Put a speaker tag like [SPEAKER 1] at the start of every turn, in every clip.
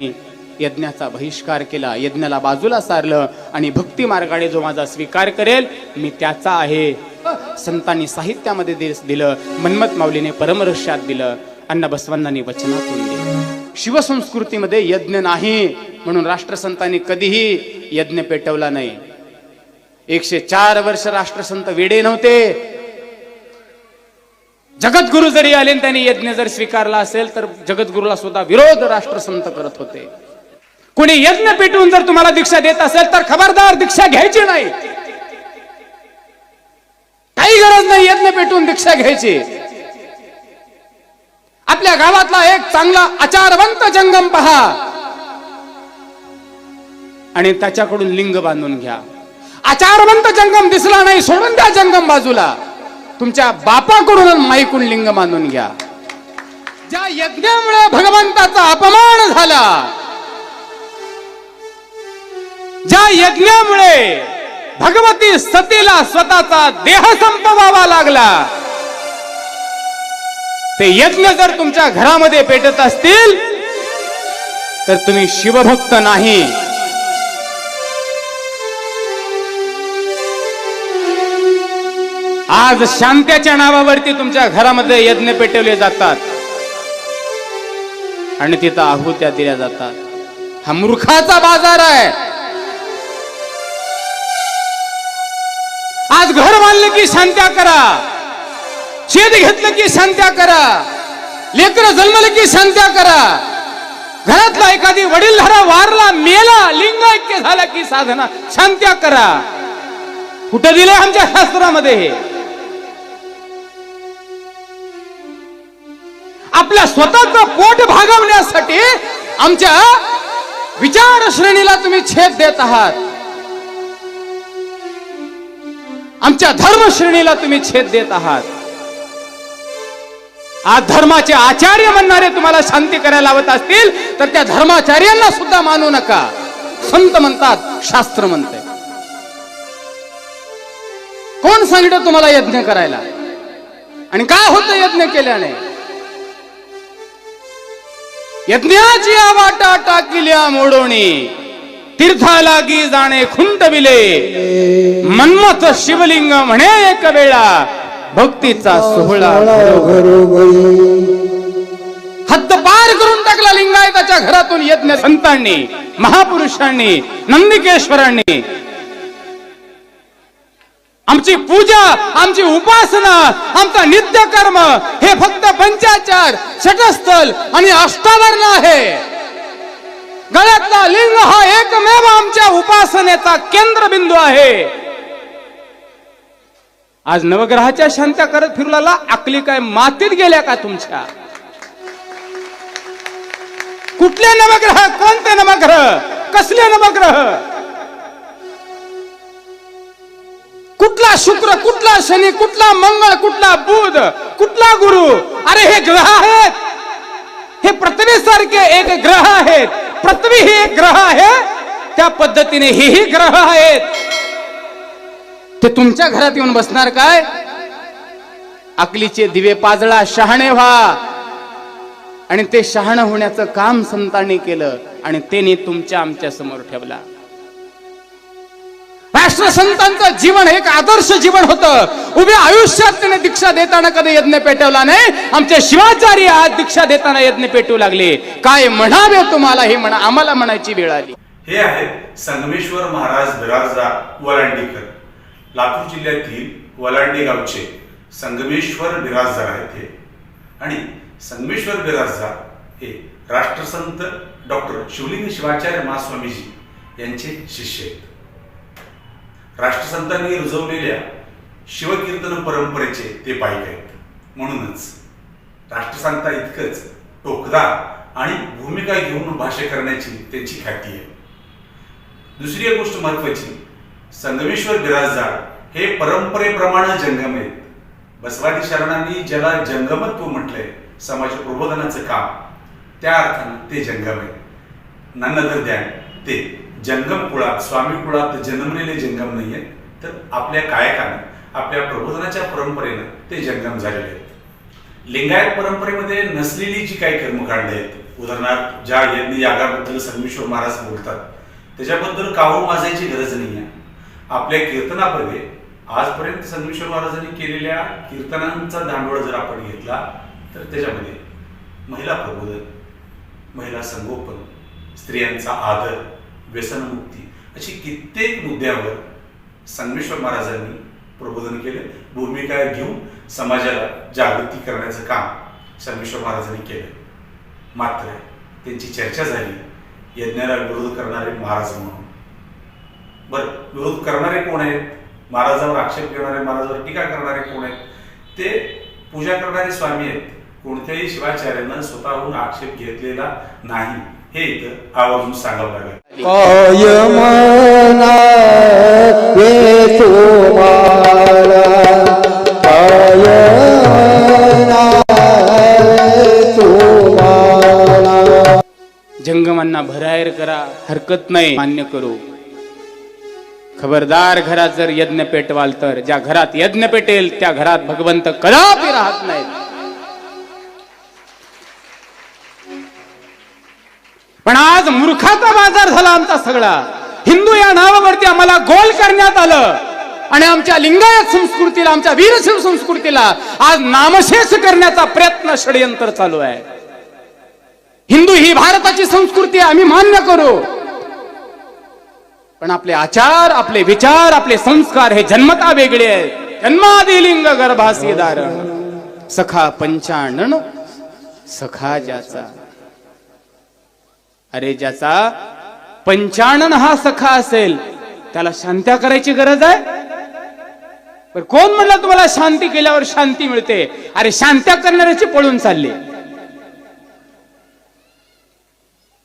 [SPEAKER 1] यज्ञाचा बहिष्कार केला. यज्ञाला बाजूला सारलं आणि भक्ती मार्गाने जो माझा स्वीकार करेल मी त्याचा आहे. संतांनी साहित्यामध्ये दिलं मन्मथ माऊलीने परमरश्यात दिलं अण्णा बसवण्णांनी वचनातून दिलं. शिवसंस्कृतीमध्ये यज्ञ नाही म्हणून राष्ट्रसंतांनी कधीही यज्ञ पेटवला नाही. एकशे चार वर्ष राष्ट्रसंत वेडे नव्हते जगद्गुरु जरी आले आणि त्यांनी यज्ञ जर स्वीकारला असेल तर जगद्गुरुला सुद्धा विरोध राष्ट्रसंत करत होते. कुणी यज्ञ पेटवून जर तुम्हाला दीक्षा देत असेल तर खबरदार दीक्षा घ्यायची नाही. काही गरज नाही यज्ञ पेटवून दीक्षा घ्यायची. आपल्या गावातला एक चांगला आचारवंत जंगम पहा. आणि त्याच्याकडून लिंग बांधून घ्या. आचारवंत जंगम दिसला नाही सोडून द्या जंगम बाजूला. तुमच्या बापाकडून माईकून लिंग बांधून घ्या. ज्या यज्ञामुळे भगवंताचा अपमान झाला ज्या यज्ञामुळे भगवती सतीला स्वतःचा देह संपवावा लागला ते यज्ञ जर तुमच्या घरामध्ये पेटत असतील तर तुम्ही शिवभक्त नाही. आज शांत्याच्या नावावरती तुमच्या घरामध्ये यज्ञ पेटवले जातात. आणि तिथं आहुत्या दिल्या जातात. हा मूर्खाचा बाजार आहे. आज घर बांधलं की शांत्या करा. शेत घेतलं की शांत्या करा. लेकर जन्मलं की शांत्या करा. घरातला एखादी वडीलधारा वारला मेला लिंग ऐक्य झाला की साधना शांत्या करा. कुठं दिलं आमच्या शास्त्रामध्ये हे? आपल्या स्वतःच पोट भागवण्यासाठी आमच्या विचार श्रेणीला तुम्ही छेद देत आहात. आमच्या धर्म श्रेणीला तुम्ही छेद देत आहात. आज धर्माचे आचार्य म्हणणारे तुम्हाला शांती करायला लावत असतील तर त्या धर्माचार्यांना सुद्धा मानू नका. संत म्हणतात शास्त्र म्हणते. कोण सांगितलं तुम्हाला यज्ञ करायला? आणि काय होतं यज्ञ केल्याने? यज्ञाची वाटा टाकिल्या मोडोणी. तीर्था लागी जाणे खुंटविले. मन्मथ शिवलिंग म्हणे एक वेळा भक्तीचा सोहळा हद्द पार करून टाकला लिंगायताच्या घरातून यज्ञ संतांनी महापुरुषांनी नंदिकेश्वरांनी. आमची पूजा आमची उपासना आमचा नित्य कर्म हे फक्त पंचाचार षटस्थल आणि अष्टावर्ण आहे. गळ्यातला लिंग हा एकमेव आमच्या उपासनेचा केंद्रबिंदू आहे. आज नवग्रहाच्या शांत्या करत फिरला आकली काय मातीत गेल्या का तुमच्या? कुठले नवग्रह कोणते नवग्रह कसले नवग्रह? कुठला शुक्र कुठला शनी कुठला मंगळ कुठला बुध कुठला गुरु? अरे हे ग्रह आहेत. हे पृथ्वीसारखे एक ग्रह आहेत. पृथ्वी ही एक ग्रह आहे. त्या पद्धतीने हेही ग्रह आहेत. ते तुमच्या घरात येऊन बसणार काय? अकलीचे दिवे पाजळा शहाणे व्हा. आणि ते शहाणं होण्याचं काम संतांनी केलं आणि त्याने तुमच्या आमच्यासमोर ठेवला. राष्ट्रसंतांचं जीवन एक आदर्श जीवन होतं. उभ्या आयुष्यात त्याने दीक्षा देताना कधी यज्ञ पेटवला नाही. आमचे शिवाचार्य आज दीक्षा देताना यज्ञ पेटू लागले. काय म्हणावे तुम्हाला हे म्हणा आम्हाला म्हणायची वेळ आली.
[SPEAKER 2] हे आहेत संगमेश्वर महाराज बिराजदार वलांडीकर. लातूर जिल्ह्यातील वलांडी गावचे संगमेश्वर बिराजदार आहेत हे. आणि संगमेश्वर बिराजदार हे राष्ट्रसंत डॉक्टर शिवलिंग शिवाचार्य महास्वामीजी यांचे शिष्य आहेत. राष्ट्रसंतांनी रुजवलेल्या शिवकीर्तन परंपरेचे ते पाहिले आहेत. म्हणूनच राष्ट्रसंता इतकंच टोकदार आणि भूमिका घेऊन भाष्य करण्याची त्यांची ख्याती आहे. दुसरी एक गोष्ट महत्वाची संगमेश्वर बिराजदार हे परंपरेप्रमाणे जंगम आहेत. बसवादी शरणांनी ज्याला जंगमत्व म्हटलंय समाज प्रबोधनाचं काम त्या अर्थानं ते जंगम आहे नन्नदर ध्यान ते जंगम कुळात स्वामी कुळात जन्मलेले जंगम नाहीये. तर आपल्या कायकानं आपल्या प्रबोधनाच्या परंपरेनं ते जंगम झालेले आहेत. लिंगायत परंपरेमध्ये नसलेली जी काही कर्मकांड आहेत उदाहरणार्थ ज्या यज्ञ यागाबद्दल संगमेश्वर महाराज बोलतात त्याच्याबद्दल कावून वाजायची गरज नाही आहे आपल्या कीर्तनामध्ये आजपर्यंत संगमेश्वर महाराजांनी केलेल्या कीर्तनांचा दांडवळ जर आपण घेतला तर त्याच्यामध्ये महिला प्रबोधन महिला संगोपन स्त्रियांचा आदर व्यसनमुक्ती. अशी कित्येक मुद्द्यावर संगमेश्वर महाराजांनी प्रबोधन केले. भूमिका घेऊन समाजाला जागृती करण्याचं काम संगमेश्वर महाराजांनी केलं. मात्र त्यांची चर्चा झाली यज्ञाला विरोध करणारे महाराज म्हणून. बरं विरोध करणारे कोण आहेत? महाराजावर आक्षेप घेणारे महाराजावर टीका करणारे कोण आहेत? ते पूजा करणारे स्वामी आहेत. कोणत्याही शिवाचार्यांना स्वतःहून आक्षेप घेतलेला नाही. हे इथं आवर्जून सांगावं लागेल.
[SPEAKER 3] काय मना तुम्हाला काय
[SPEAKER 1] जंगमांना भरायर करा हरकत नाही मान्य करू. खबरदार घरात जर यज्ञ पेटवाल तर ज्या घरात यज्ञ पेटेल त्या घरात भगवंत कदापि राहत नाहीत. पण आज मूर्खाचा बाजार झाला आमचा सगळा. हिंदू या नावावरती आम्हाला गोल करण्यात आलं. आणि आमच्या लिंगायत संस्कृतीला आमच्या वीरशिव संस्कृतीला आज नामशेष करण्याचा प्रयत्न षडयंत्र चालू आहे. हिंदू ही भारताची संस्कृती आम्ही मान्य करू. पण आपले आचार आपले विचार आपले संस्कार हे जन्मता वेगळे आहेत. जन्मादी लिंग गर्भासी धारण सखा पंचाण सखा ज्याचा. अरे ज्याचा पंचानन हा सखा असेल त्याला शांत्या करायची गरज आहे? पण कोण म्हणलं तुम्हाला शांती केल्यावर शांती मिळते? अरे शांत्या करणाऱ्याची पळून चालली.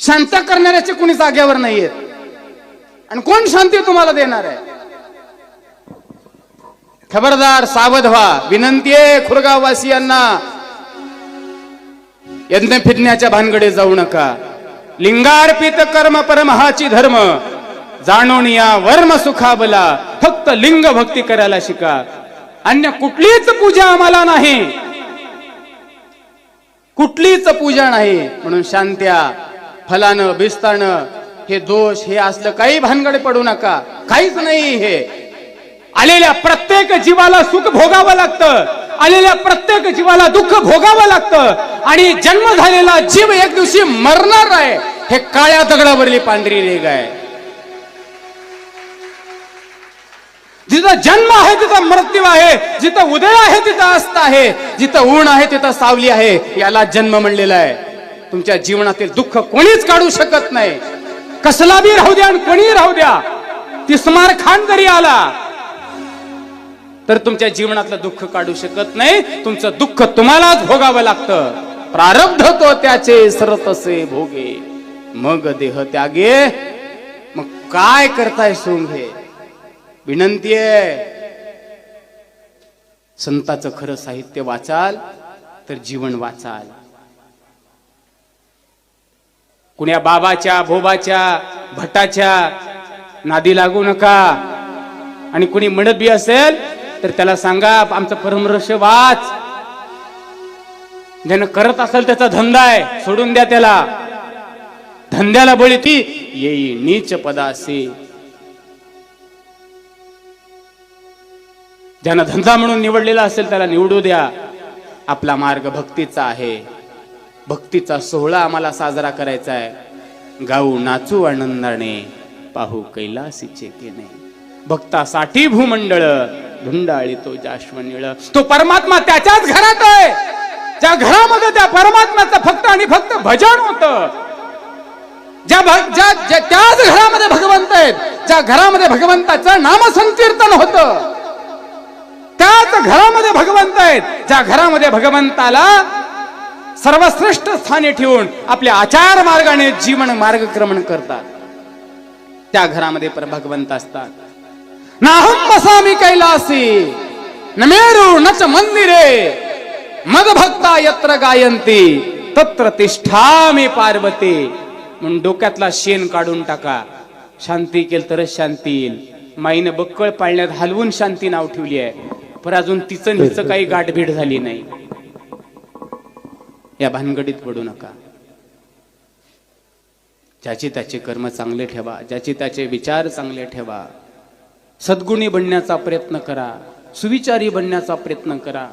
[SPEAKER 1] शांत करणाऱ्याचे कुणी जाग्यावर नाहीयेत आणि कोण शांती तुम्हाला देणार आहे? खबरदार सावध व्हा. विनंती आहे खुरगाववासियांना यज्ञ फिरण्याच्या भानगडे जाऊ नका. लिंगार्पित कर्म परमहाची धर्म. जाणून या वर्म सुखाबला फक्त लिंग भक्ती करायला शिका. अन्य कुठलीच पूजा आम्हाला नाही. कुठलीच पूजा नाही. म्हणून शांत्या फलानं बिस्तानं हे दोष हे असलं काही भानगड पडू नका. काहीच नाही हे. आलेल्या प्रत्येक जीवाला सुख भोगावं लागतं. आलेल्या प्रत्येक जीवाला दुःख भोगावं लागतं. आणि जन्म झालेला जीव एक दिवशी मरणार आहे. हे काळ्या दगडावरली पांढरी रेग आहे. जिथं जन्म आहे तिथं मृत्यू आहे. जिथं उदय आहे तिथं अस्त आहे. जिथं ऊन आहे तिथं सावली आहे. याला जन्म म्हणलेला आहे. तुमच्या जीवनातील दुःख कोणीच काढू शकत नाही. कसला बी राहू द्या आणि कोणी राहू द्या. तिस्मार खान जरी आला तर तुमच्या जीवनातलं दुःख काढू शकत नाही. तुमचं दुःख तुम्हालाच भोगावं लागतं. प्रारब्ध तो त्याचे सरतसे भोगे. मग देह त्यागे. मग काय करताय सोंगे विनंती आहे. संताचं खरं साहित्य वाचाल तर जीवन वाचाल. कुण्या बाबाच्या भोबाच्या भटाच्या नादी लागू नका. आणि कुणी म्हणत बी असेल तर त्याला सांगा आमचं परमरस्य वाच. ज्यानं करत असेल त्याचा धंदा आहे सोडून द्या त्याला. धंद्याला बळी ती येई नीच पदासी. ज्यानं धंदा म्हणून निवडलेला असेल त्याला निवडू द्या. आपला मार्ग भक्तीचा आहे. भक्तीचा सोहळा आम्हाला साजरा करायचा आहे. गाऊ नाचू आनंदाने पाहू कैलासीचे केने. भक्तासाठी भूमंडळ धुंडाळी तो जाश्वनिळ. तो परमात्मा त्याच्याच घरात आहे. ज्या घरामध्ये त्या परमात्म्याचं फक्त आणि फक्त भजन होत. ज्या ज्या ज्या- त्याच घरामध्ये भगवंत आहेत. ज्या घरामध्ये भगवंताचं नामसंकीर्तन होतं. त्याच घरामध्ये भगवंत आहेत. ज्या घरामध्ये भगवंताला सर्वश्रेष्ठ स्थानी ठेवून आपल्या आचार मार्गाने जीवन मार्गक्रमण करतात. त्या घरामध्ये पर भगवंत असतात. नाहम बसामी कैलासी न मेरू नच मंदिरे मद भक्ता यत्र गायंती तत्र तिष्ठामी पार्वती म्हणून डोक्यातला शेण काढून टाका शांती केल तरच शांती येईल माईनं बक्कळ पाळण्यात हलवून शांती नाव ठेवली आहे पण अजून तिचं हिचं काही गाठभीड झाली नाही या भानगडीत पडू नका ज्याचे त्याचे कर्म चांगले ठेवा ज्याचे त्याचे विचार चांगले ठेवा सद्गुणी बनण्याचा प्रयत्न करा सुविचारी बनण्याचा प्रयत्न करा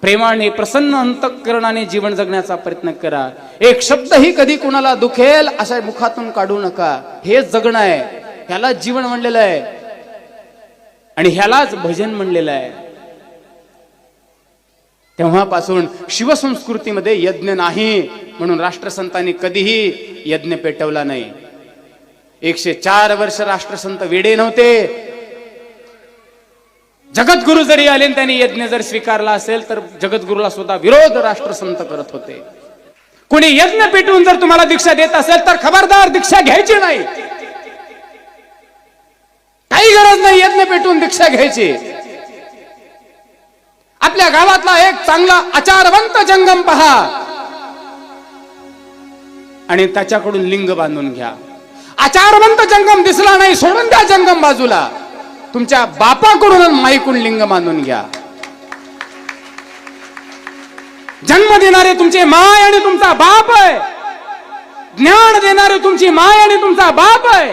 [SPEAKER 1] प्रेमाने प्रसन्न अंतकरणाने जीवन जगण्याचा प्रयत्न करा. एक शब्दही कधी कुणाला दुखेल अशा मुखातून काढू नका. हे जगणं आहे ह्यालाच जीवन म्हणलेलं आहे. आणि ह्यालाच भजन म्हणलेलं आहे. तेव्हापासून शिवसंस्कृतीमध्ये यज्ञ नाही म्हणून राष्ट्रसंतांनी कधीही यज्ञ पेटवला नाही. एकशे चार वर्ष राष्ट्रसंत वेडे नव्हते जगद्गुरु जरी आले त्यांनी यज्ञ जर स्वीकारला असेल तर जगद्गुरूला सुद्धा विरोध राष्ट्रसंत करत होते. कोणी यज्ञ पेटवून जर तुम्हाला दीक्षा देत असेल तर खबरदार दीक्षा घ्यायची नाही. काही गरज नाही यज्ञ पेटवून दीक्षा घ्यायची. आपल्या गावातला एक चांगला आचारवंत जंगम पहा. आणि त्याच्याकडून लिंग बांधून घ्या. आचारवंत जंगम दिसला नाही सोडून द्या जंगम बाजूला. तुमच्या बापाकडून माईकून लिंग बांधून घ्या. जन्म देणारे तुमचे माय आणि तुमचा बाप आहे. ज्ञान देणारे तुमची माय आणि तुमचा बाप आहे.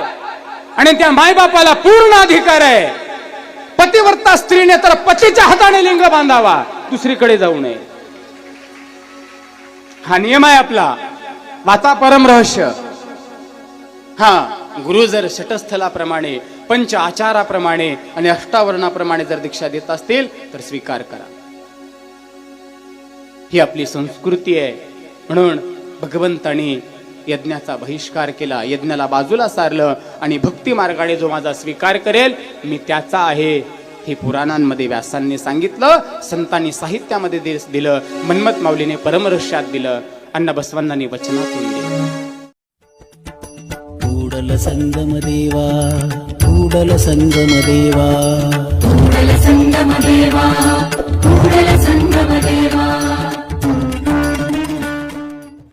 [SPEAKER 1] आणि त्या मायबापाला पूर्ण अधिकार आहे. पतिवर्ता स्त्रीने तर पतीच्या हाताने लिंग बांधावा. दुसरीकडे जाऊ नये. हा नियम आहे आपला. वाता परम रहस्य. हा गुरु जर षटस्थलाप्रमाणे पंच आचाराप्रमाणे आणि अष्टावरणाप्रमाणे जर दीक्षा देत असतील तर स्वीकार करा. ही आपली संस्कृती आहे. म्हणून भगवंतानी यज्ञाचा बहिष्कार केला यज्ञाला बाजूला सारलं आणि भक्ती मार्गाने जो माझा स्वीकार करेल मी त्याचा आहे. हे पुराणांमध्ये व्यासांनी सांगितलं संतांनी साहित्यामध्ये दिलं मन्मथ माऊलीने परमरश्यात दिलं अण्णा बसवण्णांनी वचनातून दिलं.
[SPEAKER 4] కూడల సంగమ దేవా కూడల సంగమ దేవా.
[SPEAKER 5] కూడల సంగమ దేవా కూడల సంగమ